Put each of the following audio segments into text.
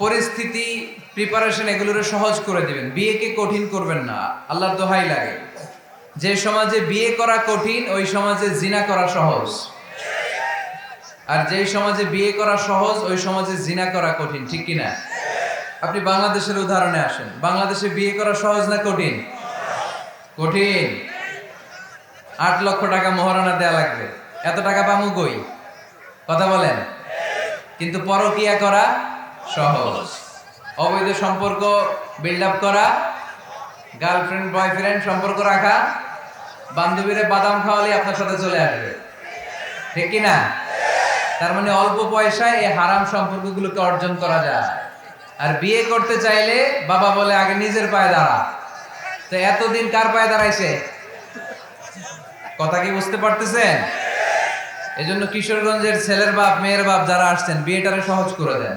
পরিস্থিতি প্রিপারেশন এগুলোরে সহজ করে দিবেন। বিয়েকে কঠিন করবেন না, আল্লাহর দোহাই লাগে। যে সমাজে বিয়ে করা কঠিন, ওই সমাজে জিনা করা সহজ। আর যেই সমাজে বিয়ে করা সহজ, ওই সমাজে জিনা করা কঠিন, ঠিক কিনা? আপনি বাংলাদেশের উদাহরণে আসেন। বাংলাদেশে বিয়ে করা সহজ না কঠিন? কঠিন। আট লক্ষ টাকা মহারণা দেয়া লাগবে। এত টাকা পামু কই? কথা বলেন। কিন্তু পরকিয়া করা সহজ। অবৈধ সম্পর্ক বিল্ড আপ করা গার্লফ্রেন্ড বয়ফ্রেন্ড সম্পর্ক রাখা, বান্ধবীরে বাদাম খাওয়ালে আপনার সাথে চলে আসবে। ঠিক কি না? তার মানে অল্প পয়সায় এই হারাম সম্পর্কগুলোকে অর্জন করা যায়। আর বিয়ে করতে চাইলে বাবা বলে, আগে নিজের পায়ে দাঁড়া। তো এতদিন কার পায়ে দাঁড়াইছে? কথা কি বুঝতে পারতেছেন? এজন্য কিশোরগঞ্জের ছেলের বাপ, মেয়ের বাপ যারা আসছেন, বিয়েটারে সহজ করে দেন।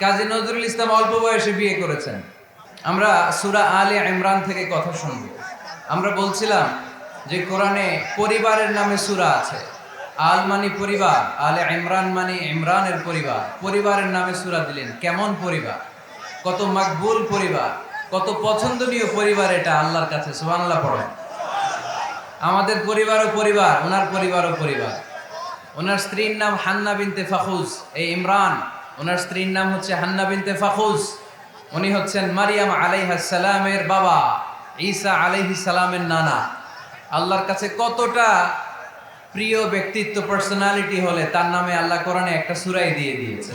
কাজী নজরুল ইসলাম অল্প বয়সে বিয়ে করেছেন। আমরা সুরা আলে ইমরান থেকে কথা শুনব। আমরা বলছিলাম যে কোরআনে পরিবারের নামে সুরা আছে। আল মানে পরিবার, আলে ইমরান মানে ইমরানের পরিবার। পরিবারের নামে সুরা দিলেন। কেমন পরিবার? কত মাকবুল পরিবার। কত পছন্দনীয় পরিবার এটা আল্লাহর কাছে, সুবহানাল্লাহ পড়েন। আমাদের পরিবারও পরিবার, ওনার পরিবারও পরিবার। ওনার স্ত্রীর নাম হান্না বিনতে ফাখুজ। এই ইমরান ওনার স্ত্রীর নাম হচ্ছে হান্না বিনতে ফাখুজ। উনি হচ্ছেন মারিয়াম সালামের বাবা, ঈসা সালামের নানা। আল্লাহর কাছে কতটা প্রিয় ব্যক্তিত্ব পার্সোনালিটি হলে তার নামে আল্লাহ কোরআনে একটা সুরাই দিয়ে দিয়েছে।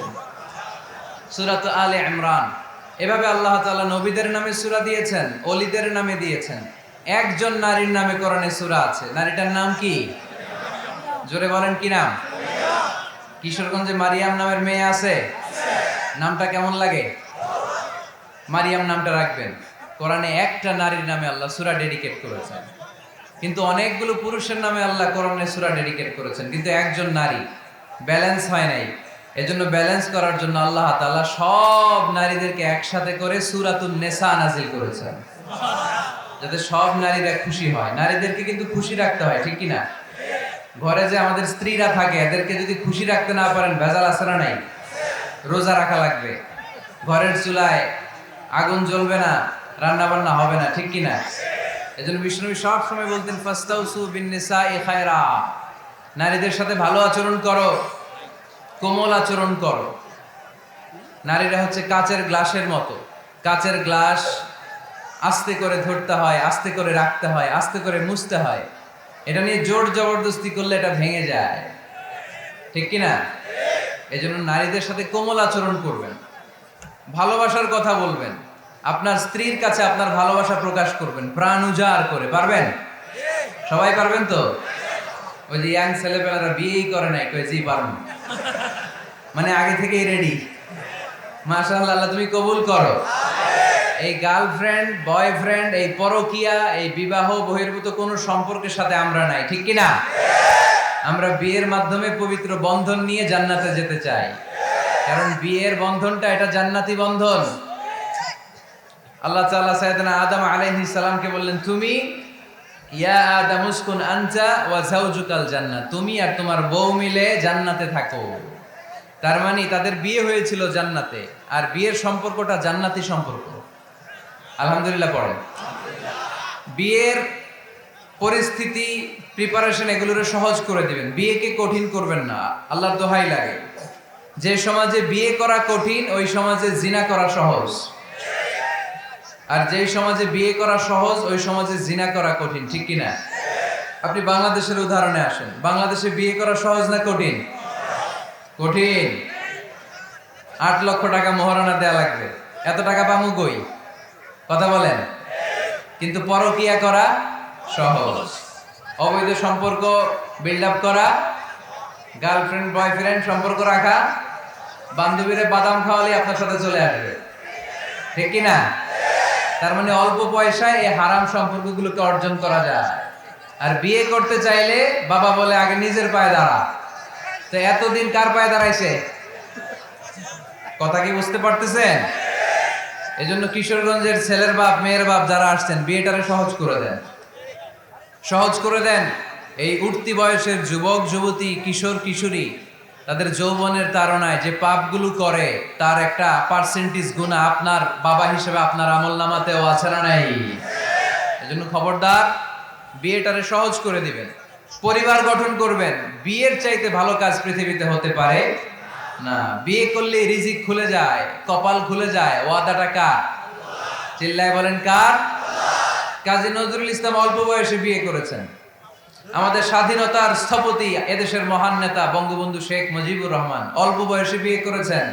সুরাত আলে ইমরান। এভাবে আল্লাহ তাআলা নবীদের নামে সুরা দিয়েছেন অলিদের নামে দিয়েছেন। একজন নারীর নামে কোরআনে সুরা আছে। নারীটার নাম কি? জোরে বলেন কি নাম? কিশোরগঞ্জে মারিয়াম নামের মেয়ে আছে? নামটা কেমন লাগে? মারিয়াম নামটা রাখবেন। কোরআনে একটা নারীর নামে আল্লাহ সূরা ডেডিকেট করেছেন। কিন্তু অনেকগুলো পুরুষের নামে আল্লাহ কোরআনে সূরা ডেডিকেট করেছেন, কিন্তু একজন নারী। ব্যালেন্স হয় নাই। এজন্য ব্যালেন্স করার জন্য আল্লাহ তাআলা সব নারীদেরকে একসাথে করে সূরাতুন নেসা নাজিল করেছেন। যাতে সব নারীরা খুশি হয়। নারীদেরকে কিন্তু খুশি রাখতে হয়, ঠিক কি না? ঘরে যে আমাদের স্ত্রীরা থাকে, এদেরকে যদি খুশি রাখতে না পারেন, ভেজাল আসরা নাই? রোজা রাখা লাগবে। ঘরের চুলায় আগুন জ্বলবে না রান্না বান্না হবে না, ঠিক কি না জন্য বিষ্ণু সব সময় বলতেন, ফাস্তাউসু বিন নিসাই খায়রা। নারীদের সাথে ভালো আচরণ করো, কোমল আচরণ করো। নারীরা হচ্ছে কাচের গ্লাসের মতো। কাচের গ্লাস আস্তে করে ধরতে হয়, আস্তে করে রাখতে হয়, আস্তে করে মুছতে হয়। এটা নিয়ে জোর জবরদস্তি করলে এটা ভেঙে যায়। ঠিক কি না এই জন্য নারীদের সাথে কোমল আচরণ করবেন। ভালোবাসার কথা বলবেন। আপনার স্ত্রীর কাছে আপনার ভালোবাসা প্রকাশ করবেন। প্রাণ উজাড় করে। পারবেন? সবাই পারবেন তো? ওই যে ইয়াং ছেলেপেলারা বিয়েই করে নাই কই জি, পারব। মানে আগে থেকেই রেডি মাশাআল্লাহ আল্লাহ তুমি কবুল করো। এই গার্লফ্রেন্ড বয়ফ্রেন্ড এই পরকিয়া, এই বিবাহ, বহির্ভূত কোনো সম্পর্কের সাথে আমরা নাই, ঠিক কি না আমরা বিয়ের মাধ্যমে পবিত্র বন্ধন নিয়ে জান্নাতে যেতে চাই। কারণ বিয়ের বন্ধনটা এটা জান্নাতি বন্ধন। আল্লাহ তাআলা সাইয়েদনা আদম আলাইহিস সালামকে বললেন, তুমি, ইয়া আদম উসকুন আনতা ওয়া যাওজুকাল জান্নাত। তুমি আর তোমার বউ মিলে জান্নাতে থাকো। তার মানে তাদের বিয়ে হয়েছিল জান্নাতে। আর বিয়ের সম্পর্কটা জান্নাতি সম্পর্ক। আলহামদুলিল্লাহ পড়েন। বিয়ের পরিস্থিতি প্রিপারেশন এগুলোরে সহজ করে দিবেন। বিয়েকে কঠিন করবেন না। আল্লাহর দোহাই লাগে। যে সমাজে বিয়ে করা কঠিন, ওই সমাজে জিনা করা সহজ। আর যেই সমাজে বিয়ে করা সহজ, ওই সমাজে জিনা করা কঠিন, ঠিক কি না আপনি বাংলাদেশের উদাহরণে আসেন। বাংলাদেশে বিয়ে করা সহজ না কঠিন? কঠিন। আট লক্ষ টাকা মহারণা দেয়া লাগবে। এত টাকা পামু কই? কথা বলেন। কিন্তু পরকিয়া করা সহজ। অবৈধ সম্পর্ক বিল্ড আপ করা গার্লফ্রেন্ড বয়ফ্রেন্ড সম্পর্ক রাখা, বান্ধবীরা বাদাম খাওয়ালে আপনার সাথে চলে আসবে। ঠিক কি না? তার মানে অল্প পয়সায় এই হারাম সম্পর্কগুলোকে অর্জন করা যায়। আর বিয়ে করতে চাইলে বাবা বলে, আগে নিজের পায়ে দাঁড়া। তো এতদিন কার পায়ে দাঁড়াইছে? কথা কি বুঝতে পারতেছেন? এজন্য কিশোরগঞ্জের ছেলের বাপ, মেয়ের বাপ যারা আসছেন, বিয়েটারে সহজ করে দেন। সহজ করে দেন। এই উঠতি বয়সের যুবক, যুবতী, কিশোর, কিশোরী, তাদের যৌবনের তাড়নায় যে পাপগুলো করে, তার একটা পার্সেন্টেজ গুণা আপনার বাবা হিসেবে আপনার আমল নামাতেও আছে না নাই? এজন্য খবরদার, বিয়েটারে সহজ করে দিবেন। পরিবার গঠন করবেন। বিয়ের চাইতে ভালো কাজ পৃথিবীতে হতে পারে। না, বিয়ে করলে রিজিক খুলে যায়, কপাল খুলে যায়, ওয়াদাটা কার? চিল্লায় বলেন কার? কাজী নজরুল ইসলাম অল্প বয়সে বিয়ে করেছেন। আমাদের স্বাধীনতার স্থপতি এদেশের মহান নেতা বঙ্গবন্ধু শেখ মুজিবুর রহমান অল্প বয়সে বিয়ে করেছেন।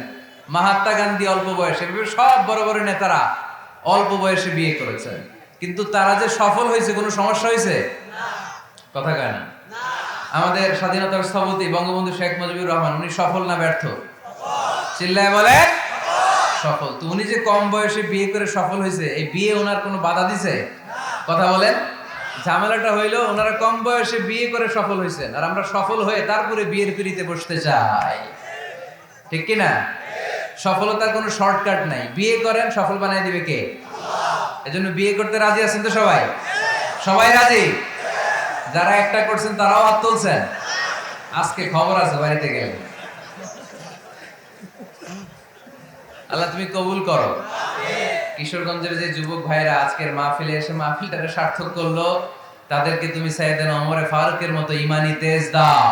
মাহাত্মা গান্ধী অল্প বয়সে, সব বড় বড় নেতারা অল্প বয়সে বিয়ে করেছেন। কিন্তু তারা যে সফল হয়েছে, কোনো সমস্যা হয়েছে? কথা কয় না। আমাদের স্বাধীনতার স্থপতি বঙ্গবন্ধু শেখ মুজিবুর রহমান, উনি সফল না ব্যর্থ? চিল্লায় বলে সফল। তো উনি যে কম বয়সে বিয়ে করে সফল হয়েছে, এই বিয়ে ওনার কোনো বাধা দিছে? কথা বলেন। ঝামেলাটা হইল, ওনারা কম বয়সে বিয়ে করে সফল হয়েছেন, আর আমরা সফল হয়ে তারপরে বিয়ের পিড়িতে বসতে চাই। ঠিক কি না সফলতার কোনো শর্টকাট নাই। বিয়ে করেন, সফল বানাই দিবে কে? এজন্য বিয়ে করতে রাজি আছেন তো সবাই? সবাই রাজি? যারা একটা করছেন তারাও হাত তুলছেন। আজকে খবর আছে বাড়িতে গেলে। আল্লাহ তুমি কবুল করো। কিশোরগঞ্জের যে যুবক ভাইরা আজকের মাহফিলে এসে মাহফিলটাকে সার্থক করল তাদেরকে তুমি সাইয়েদেন ওমরে ফারুকের মতো ইমানি তেজ দাও।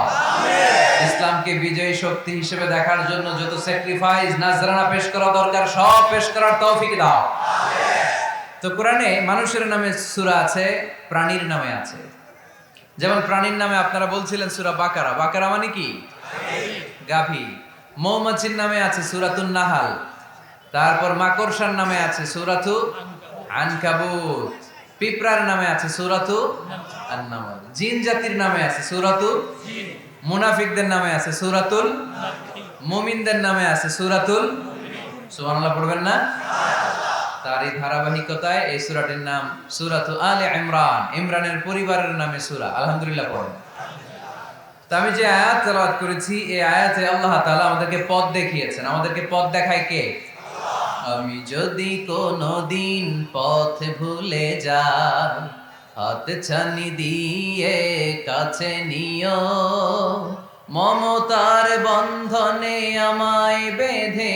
ইসলামকে বিজয়ী শক্তি হিসেবে দেখার জন্য যত স্যাক্রিফাইস নাজরানা পেশ করা দরকার সব পেশ করার তৌফিক দাও। তো কোরআনে মানুষের নামে সূরা আছে প্রাণীর নামে আছে। যেমন প্রাণীর নামে আপনারা বলছিলেন সুরা বাকারা। বাকারা মানে কি? গাভী। মৌমাছির নামে আছে সূরাতুন নাহাল। তারপর মাকড়সার নামে আছে সূরাতু আনকাবুত। পিঁপড়ার নামে আছে সূরাতু আন-নামল। জিন জাতির নামে আছে সূরাতু মুনাফিকদের নামে আছে সূরাতুল মুমিনদের নামে আছে সূরাতুল সুবহানাল্লাহ পড়বেন না? তার এই ধারাবাহিকতায় এই সুরাটির নাম সূরাতু আলে ইমরান। ইমরানের পরিবারের নামে সুরা। আলহামদুলিল্লাহ পড়েন। তো আমি যে আয়াত তেলাওয়াত করেছি, এই আয়াতে আল্লাহ তাআলা আমাদেরকে পথ দেখিয়েছেন। আমাদেরকে পথ দেখায় কে? আমি যদি কোনো দিন পথ ভুলে যাই, হাত ছানি দিয়ে কাছে নিও। মমতার বন্ধনে আমায় বেঁধে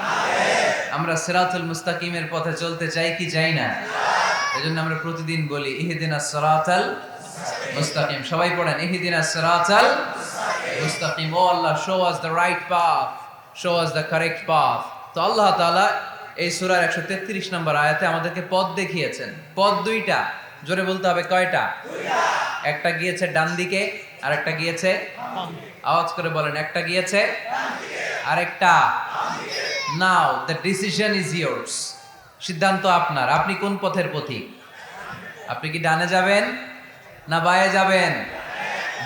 আমরা সিরাতুল মুস্তাকিমের পথে চলতে চাই কি চাই না? এজন্য আমরা প্রতিদিন বলি, ইহিদিন সিরাতাল মুস্তাকিম। সবাই পড়েন, ইহদিনা সিরাতাল মুস্তাকিম। O Allah show us the right path show us the correct path তো আল্লাহ তাআলা এই সূরার 133 নম্বর আয়াতে আমাদেরকে পথ দেখিয়েছেন। পথ দুইটা, জোরে বলতে হবে কয়টা? একটা গিয়েছে ডান দিকে আর একটা গিয়েছে আওয়াজ করে বলেন, একটা গিয়েছে আরেকটা now the decision is yours সিদ্ধান্ত আপনার। আপনি কোন পথের পথিক? আপনি কি ডানে যাবেন না বায়ে যাবেন?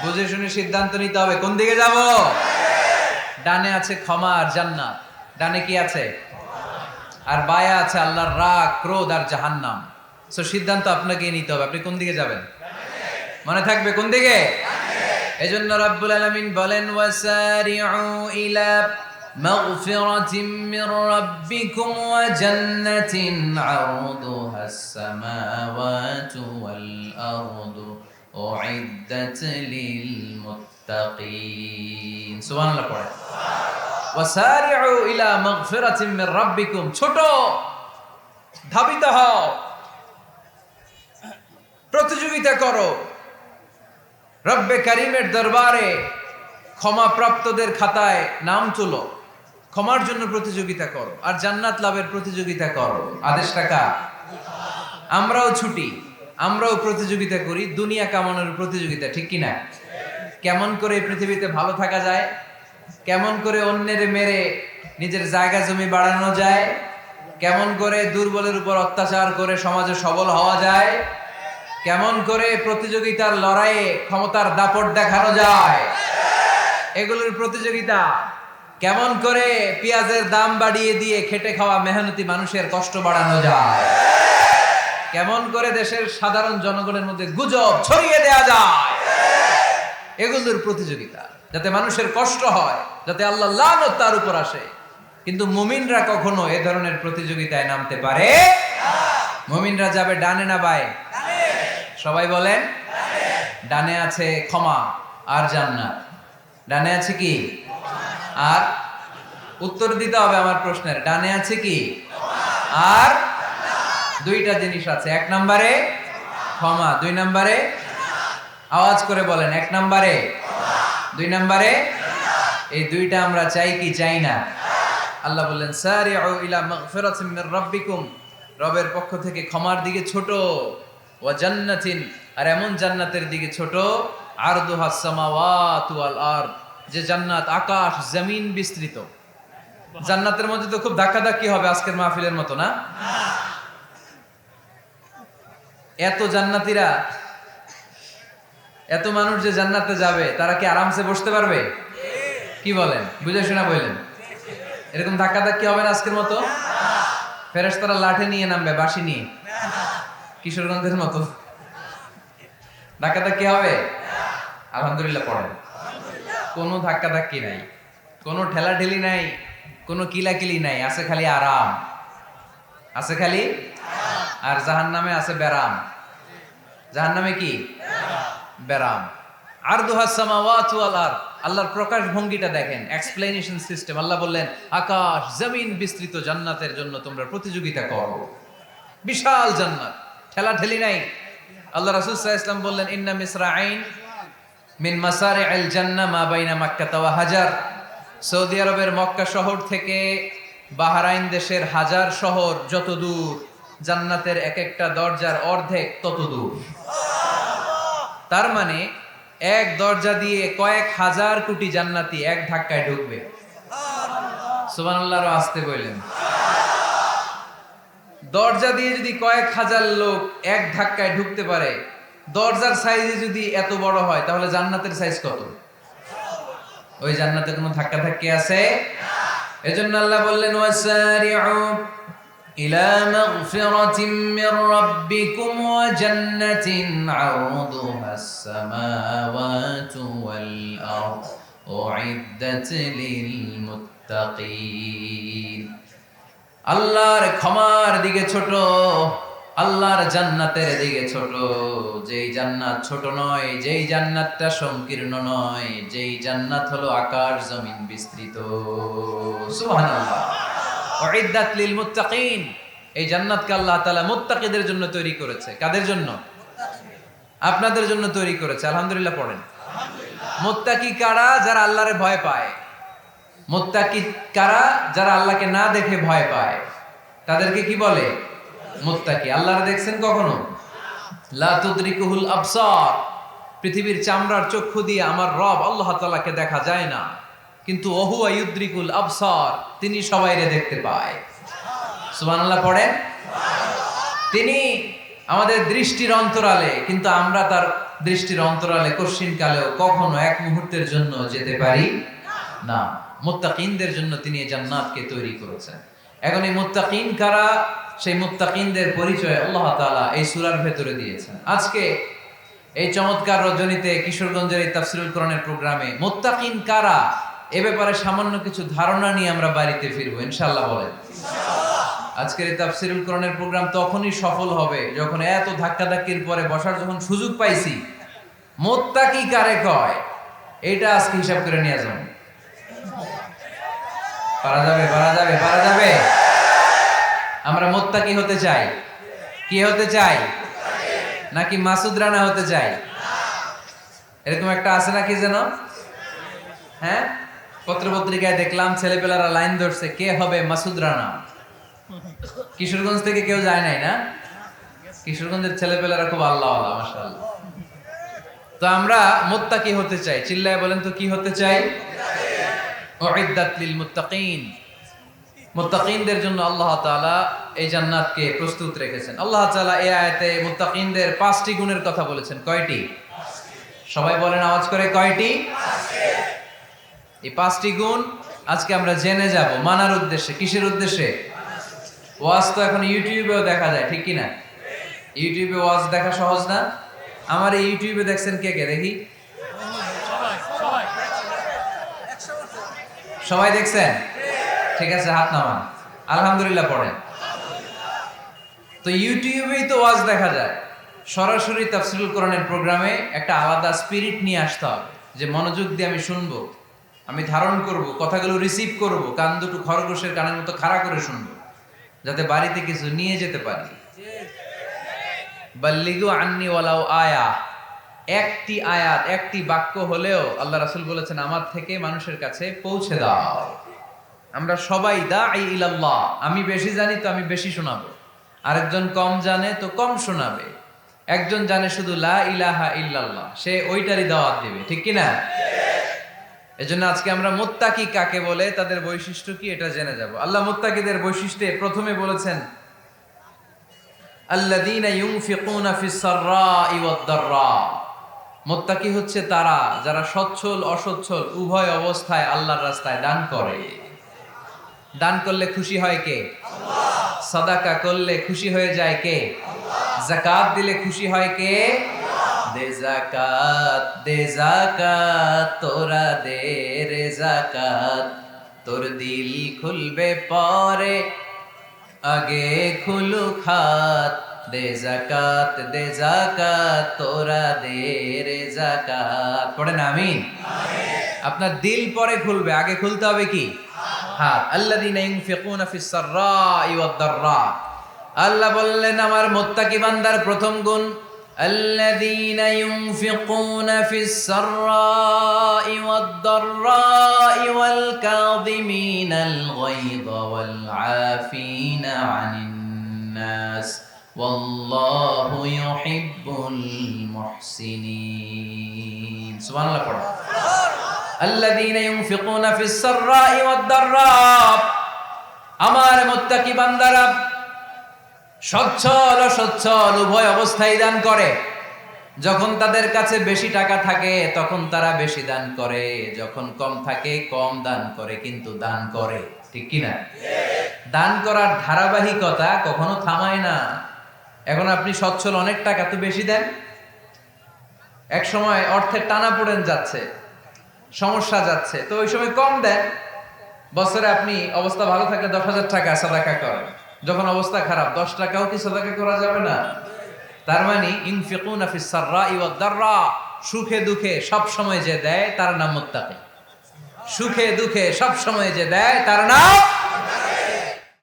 বুঝে শুনে সিদ্ধান্ত নিতে হবে। কোন দিকে যাব? ডানে আছে ক্ষমা আর জান্নাত। ডানে কি আছে? আর বায়ে আছে আল্লাহর রাগ, ক্রোধ আর জাহান্নাম। সো সিদ্ধান্ত আপনাকে নিতে হবে। আপনি কোন দিকে যাবেন? মনে থাকবে কোন দিকে? এজন্য রাব্বুল আলামিন বলেন, ওয়াসারিউ ইলা মাগফিরাতিম মির রাব্বিকুম ওয়া জান্নাতিন আরদুহা আস-সামাওয়াতু ওয়াল আরদ أعدت للمتقين سبحان الله পড়ে وسارعوا إلى مغفرة من ربكم ছোট ধাবিত হও প্রতিযোগিতা করো রব্বে কারিমের দরবারে ক্ষমা প্রাপ্তদের খাতায় নাম তুলো ক্ষমার জন্য প্রতিযোগিতা করো, আর জান্নাত লাভের প্রতিযোগিতা করো। আদেশ টাকা আমরাও ছুটি, আমরাও প্রতিযোগিতা করি, দুনিয়া কামানোর প্রতিযোগিতা, ঠিক কিনা? কেমন করে পৃথিবীতে ভালো থাকা যায়? কেমন করে অন্যের মেরে নিজের জায়গা জমি বাড়ানো যায়? কেমন করে দুর্বলের উপর অত্যাচার করে সমাজে সবল হওয়া যায়? কেমন করে প্রতিযোগিতার লড়াইয়ে ক্ষমতার দাপট দেখানো যায়? এগুলোর প্রতিযোগিতা কেমন করে পেঁয়াজের দাম বাড়িয়ে দিয়ে খেটে খাওয়া মেহনতি মানুষের কষ্ট বাড়ানো যায়? কেমন করে দেশের সাধারণ জনগণের মধ্যে গুজব ছড়িয়ে দেয়া যায়? এগুলোর প্রতিযোগিতা, যাতে মানুষের কষ্ট হয়, যাতে আল্লাহ লানত তার উপর আসে। কিন্তু মুমিনরা কখনো এ ধরনের প্রতিযোগিতায় নামতে পারে? মুমিনরা যাবে ডানে না বায়ে? সবাই বলেন, ডানে। আছে ক্ষমা আর জান্নাত। ডানে আছে কি? আর উত্তর দিতে হবে আমার প্রশ্নের। ডানে আছে কি? আর দুইটা জিনিস আছে। এক নম্বরে ক্ষমা, দুই নম্বরে আওয়াজ করে বলেন, এক নম্বরে দুই নম্বরে এই দুইটা আমরা চাই কি? চাই না। আল্লাহ বললেন স্যার ইলা মাগফিরাতিন মির রাব্বিকুম। রবের পক্ষ থেকে ক্ষমার দিকে ছোট, ওয়া জান্নাতিন, আর এমন জান্নাতের দিকে ছোট, আরদুহা সামাওয়াতু ওয়াল আরদ। যে জান্নাত, আকাশ, জমিন বিস্তৃত। জান্নাতের মধ্যে তো খুব ধাক্কাধাক্কি হবে আজকের মাহফিলের মতো, না? এত জান্নাতীরা, এত মানুষ যে জান্নাতে যাবে, তারা কি আরামসে বসতে পারবে? কি বলেন? বুঝে শোনা বললেন। এরকম ধাক্কা ধাক্কি হবে না আজকের মতো? ফেরেস তারা লাঠে নিয়ে নামবে বাসি নিয়ে। কিশোরগঞ্জের মতো। ধাক্কা ধাক্কি হবে? আলহামদুলিল্লাহ পড়েন। কোনো ধাক্কা ধাক্কি নাই, কোনো ঠেলা ঠেলি নাই, কোনো কিলাকিলি নাই, আছে খালি আরাম। আছে খালি আর জাহান নামে আছে ব্যারাম। জাহান নামে কি? ব্যারাম। আর আল্লাহর প্রকাশ ভঙ্গিটা দেখেন এক্সপ্লেনেশন সিস্টেম আল্লাহ বললেন, আকাশ, জমিন বিস্তৃত জান্নাতের জন্য তোমরা প্রতিযোগিতা করো। বিশাল জান্নাত। ঠেলা ঠেলি নাই। আল্লাহ রাসূল ইসলাম বললেন, ইন্না মিসরা আইন মিন মাসারে আল জান্নাহ মা বাইনা মাক্কা ওয়া হাজার। সৌদি আরবের মক্কা শহর থেকে বাহরাইন দেশের হাজার শহর যত দূর, জান্নাতের এক একটা দরজার অর্ধেক তত দূর। তার মানে এক দরজা দিয়ে কয়েক হাজার কোটি জান্নাতি এক ধাক্কায় ঢুকবে। সুবহানাল্লাহর আসতে বললেন। দরজা দিয়ে যদি কয়েক হাজার লোক এক ধাক্কায় ঢুকতে পারে দরজার সাইজে যদি এত বড় হয়, তাহলে জান্নাতের সাইজ কত? ওই জান্নাতে কোনো ধাক্কা ধাক্কি আছে? এজন্য আল্লাহ বললেন, ওয়াসারিউ ইলা মাগফিরাতিন মির রাব্বিকুম ওয়া জান্নাতিন আরদুহা আস-সামাওয়াতু ওয়াল আরদ, উইদ্দাত লিল মুত্তাকিন. আল্লাহর ক্ষমার দিকে ছোট। আল্লাহর জান্নাতের দিকে ছোট। যেই জান্নাত ছোট নয়, যেই জান্নাতটা সংকীর্ণ নয়, যেই জান্নাত হলো আকাশ জমিন বিস্তৃত। লিল মুত্তাকিন। এই জান্নাতকে আল্লাহ তাআলা মুত্তাকিদের জন্য তৈরি করেছে। কাদের জন্য? আপনাদের জন্য তৈরি করেছে। আলহামদুলিল্লাহ পড়েন। মুত্তাকি কারা? যারা আল্লাহরে ভয় পায়। মুত্তাকি কারা? যারা আল্লাহকে না দেখে ভয় পায়। তাদেরকে কি বলে? মুত্তাকি। আল্লাহর দেখছেন কখনো? লা তুদরিকুহুল আবসার। পৃথিবীর চামড়ার চক্ষু দিয়ে আমার রব আল্লাহ তাআলাকে দেখা যায় না। কিন্তু ওহু আয়ুদ্রিকুল আবসার, তিনি সবাইরে দেখতে পায়। সুবহানাল্লাহ পড়েন? তিনি আমাদের দৃষ্টির অন্তরালে, কিন্তু আমরা তার দৃষ্টির অন্তরালে কশিন কালেও কখনো এক মুহূর্তের জন্য যেতে পারি না। মুত্তাকিনদের জন্য তিনি জান্নাতকে তৈরি করেছেন। এখন এই মুত্তাকিন কারা? সেই মুত্তাকিনদের পরিচয় আল্লাহ তাআলা এই সূরার ভেতরে দিয়েছেন। আজকে এই চমৎকার রজনীতে কিশোরগঞ্জের এই তাফসিরুল কোরআনের প্রোগ্রামে মুত্তাকিন কারা? এ ব্যাপারে সামান্য কিছু ধারণা নিয়ে আমরা বাড়িতে ফিরবো ইনশাল্লাহ বলেন। আজকের এই তাফসিরুল কোরআনের প্রোগ্রাম তখনই সফল হবে যখন এত ধাক্কাধাক্কির পরে বসার যখন সুযোগ পাইছি। মোত্তাকি কারে কয়? এটা আজকে হিসাব করে নিয়ে যাবেন পারা যাবে পারা যাবে পারা যাবে। আমরা মোত্তাকি হতে চাই। কি হতে চাই? নাকি মাসুদ রানা হতে চাই? এরকম একটা আছে নাকি যেন? হ্যাঁ? পত্র পত্রিকায় দেখলাম ছেলেপেলারা লাইন ধরছে, কে হবে মাসুদ রানা? কিশোরগঞ্জ থেকে কেউ যায় নাই না? কিশোরগঞ্জের ছেলেপেলারা খুব আল্লাহ আল্লাহ মাশাআল্লাহ। তো আমরা মুত্তাকি হতে চাই। চিল্লায় বলেন তো কি হতে চাই? উইদ্দাত লিল মুত্তাকিন মুত্তাকিনদের জন্য আল্লাহ তাআলা এই জান্নাতকে প্রস্তুত রেখেছেন। আল্লাহ তাআলা এই আয়াতে মুত্তাকিনদের পাঁচটি গুণের কথা বলেছেন। কয়টি? সবাই বলেন, আওয়াজ করে কয়টি? এই পাঁচটি গুণ আজকে আমরা জেনে যাব। মানার উদ্দেশ্যে, কিসের উদ্দেশ্যে? ওয়াজ তো এখন ইউটিউবেও দেখা যায়, ঠিক কি না ইউটিউবে ওয়াজ দেখা সহজ না? আমার এই ইউটিউবে দেখছেন কে কে? দেখি। সবাই দেখছেন? ঠিক আছে, হাত নামান। আলহামদুলিল্লাহ পড়েন। তো ইউটিউবেই তো ওয়াজ দেখা যায়। সরাসরি তাফসিরুল কোরআনের প্রোগ্রামে একটা আলাদা স্পিরিট নিয়ে আসতে হবে, যে মনোযোগ দিয়ে আমি শুনব, আমি ধারণ করব, কথাগুলো রিসিভ করব, কান দুটো খরগোশের কানের মতো খাড়া করে শুনব, যাতে বাড়িতে কিছু নিয়ে যেতে পারি। বাল্লিগু আন্নি ওয়ালাও আয়া। একটি আয়াত, একটি বাক্য হলেও আল্লাহ রাসূল বলেছেন, আমার থেকে মানুষের কাছে পৌঁছে দাও। আমরা সবাই দা ইলাল্লাহ, আমি বেশি জানি তো আমি বেশি শোনাবো। আরেকজন কম জানে তো কম শোনাবে। একজন জানে শুধু লা ইলাহা ইল্লাল্লাহ, সে ওইটারই দাওয়াত দিবে, ঠিক কি না এজন্য আজকে আমরা মুত্তাকি কাকে বলে, তাদের বৈশিষ্ট্য কি এটা জেনে যাব। আল্লাহ মুত্তাকিদের বৈশিষ্ট্যে প্রথমে বলেছেন, আল্লাযীনা ইউনফিকুনা ফিস সাররাই ওয়াদ দাররা। মুত্তাকি হচ্ছে তারা যারা সচ্ছল, অসচ্ছল, উভয় অবস্থায় আল্লাহর রাস্তায় দান করে। দান করলে খুশি হয় কে? সাদাকা করলে খুশি হয়ে যায় কে? জাকাত দিলে খুশি হয় কে? দে জাকাত দে জাকাত তোরা দে রে জাকাত তোর দিল খুলবে পরে, আগে খুলু খাত দে জাকাত দে জাকাত তোরা দে রে জাকাত পড়েন আমিন আপনার দিল পরে খুলবে আগে খুলতে হবে কি হাত আল্লাযীনা ইউনফিকুনা ফিস সাররাই ওয়াদ দাররা আল্লাহ বললেন আমার মুত্তাকি বান্দার প্রথম গুণ الذين ينفقون في السراء والضراء والكاظمين الغيظ والعافين عن الناس ওয়াল্লাহু ইউহিব্বুল মুহসিনিন। সুবহানাল্লাহ, পড়ো। আল্লাযীনা ইউনফিকুনা ফিস সাররাই ওয়াদ দাররাব। আমার মুত্তাকি সচ্ছল উভয় অবস্থায় দান করে। যখন তাদের কাছে বেশি টাকা থাকে, তখন তারা বেশি দান করে। যখন কম থাকে, কম দান করে, কিন্তু দান করে। ঠিক কিনা? দান করার ধারাবাহিকতা কখনো থামায় না। এখন আপনি সচ্ছল অনেক টাকা তো বেশি দেন। এক সময় অর্থের টানা পড়েন যাচ্ছে, সমস্যা যাচ্ছে, তো ওই সময় কম দেন। বছরে আপনি অবস্থা ভালো থাকলে দশ হাজার টাকা সাদাকা করেন যখন অবস্থা খারাপ, দশ টাকাও কি সাদাকা করা যাবে না। তার মানে ইনফিকুন সুখে দুঃখে সব সময় যে দেয় তার নাম মুত্তাকি। সুখে দুঃখে সব সময় যে দেয় তার নাম